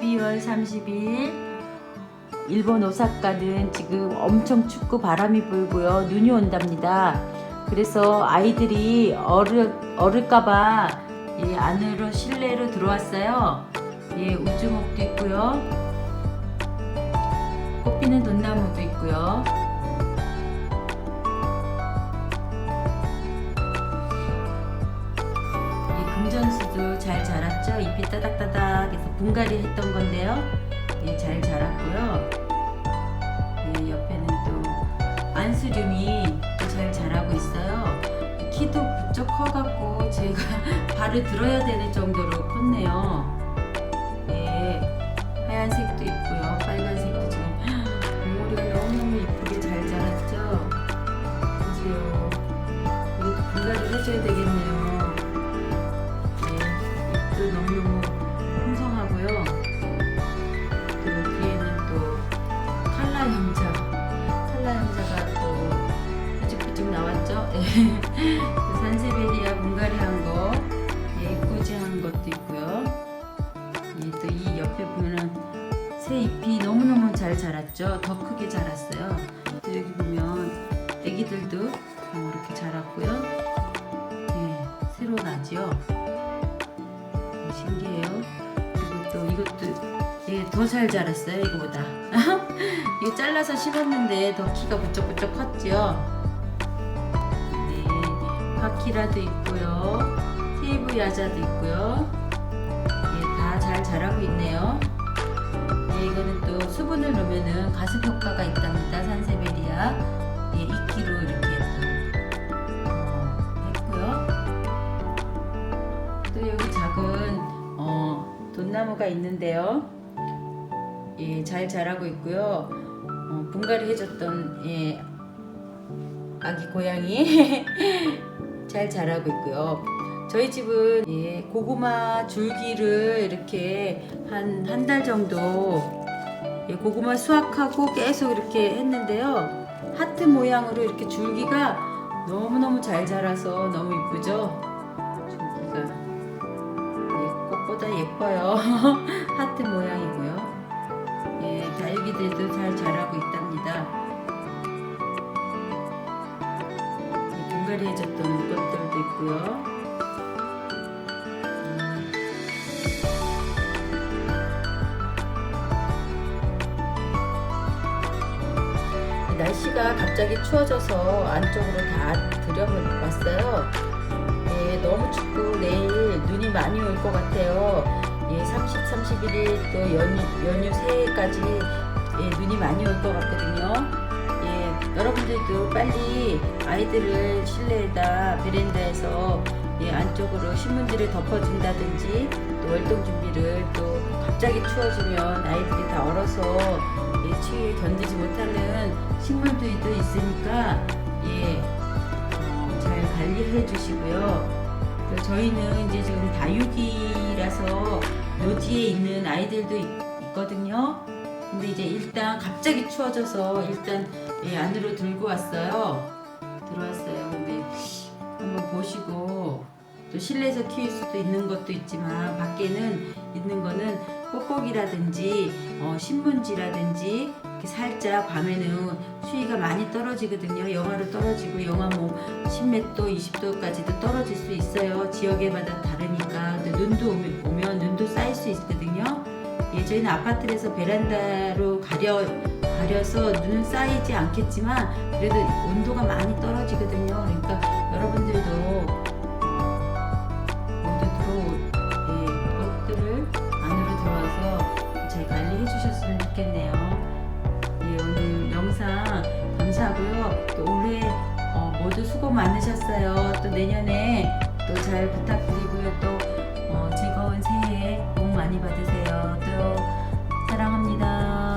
12월 30일 일본 오사카는 지금 엄청 춥고 바람이 불고요. 눈이 온답니다. 그래서 아이들이 얼을, 얼을까봐 예, 안으로 실내로 들어왔어요. 예, 우주목도 있고요. 꽃피는 돈나무도 있고요. 이 금전수도 잘 자랐죠. 잎이 따닥따닥해서 분갈이 했던 건데요. 예, 잘 자랐고요. 예, 옆에는 또 안수륨이 또 잘 자라고 있어요. 키도 부쩍 커갖고 제가 발을 들어야 되는 정도로 컸네요. 예, 하얀색도 있고요. 빨간색 산세베리아 분갈이 한 거, 예, 꾸지한 것도 있고요. 예, 또이 옆에 보면은 새 잎이 너무너무 잘 자랐죠. 더 크게 자랐어요. 또 여기 보면 애기들도 이렇게 자랐고요. 예, 새로 나죠. 예, 신기해요. 그리고 또 이것도 예, 더 잘 자랐어요. 이거보다. 이거 잘라서 심었는데 더 키가 부쩍부쩍. 네, 파키라도 있고요. 테이브 야자도 있고요. 예, 다 잘 자라고 있네요. 예, 이거는 또 수분을 넣으면은 가습 효과가 있답니다. 산세베리아. 예, 이끼로 이렇게 또 어, 했고요. 또 여기 작은 어, 돈나무가 있는데요. 예, 잘 자라고 있고요. 어, 분갈이 해줬던 예, 아기 고양이 잘 자라고 있고요. 저희 집은 예, 고구마 줄기를 이렇게 한 한 달 정도 예, 고구마 수확하고 계속 이렇게 했는데요. 하트 모양으로 이렇게 줄기가 너무너무 잘 자라서 너무 이쁘죠? 줄기가 예, 꽃보다 예뻐요. 해줬던 것들도 있고요. 음. 날씨가 갑자기 추워져서 안쪽으로 다 들여왔어요. 예, 너무 춥고 내일 눈이 많이 올 것 같아요. 예, 30, 31일 또 연휴, 연휴 새해까지 예, 눈이 많이 올 것 같거든요. 예, 여러분들도 빨리 아이들을 실내에다 베란다에서 예, 안쪽으로 신문지를 덮어준다든지 또 월동 준비를 또 갑자기 추워지면 아이들이 다 얼어서 예, 추위에 견디지 못하는 식물들도 있으니까 예, 어, 잘 관리해 주시고요. 그 저희는 이제 지금 다육이라서 노지에 있는 아이들도 있, 있거든요. 근데 이제 일단 갑자기 추워져서 일단 예, 안으로 들고 왔어요. 들어왔어요. 근데 한번 보시고 또 실내에서 키울 수도 있는 것도 있지만 밖에는 있는 거는 뽁뽁이라든지 어, 신문지라든지 이렇게 살짝 밤에는 수위가 많이 떨어지거든요. 영하로 떨어지고 영하 뭐 10몇 도, 20도까지도 떨어질 수 있어요. 지역에마다 다르니까. 눈도 오면, 오면 눈도 쌓일 수 있거든요. 예, 저희는 아파트에서 베란다로 가려 가려서 눈은 쌓이지 않겠지만 그래도 온도가 많이 떨어지거든요. 그러니까 여러분들도 모두 들어올 예, 것들을 안으로 들어와서 잘 관리해 주셨으면 좋겠네요. 예, 오늘 영상 감사하고요. 또 올해 어, 모두 수고 많으셨어요. 또 내년에 또 잘 부탁드리고 많이 받으세요. 또 사랑합니다.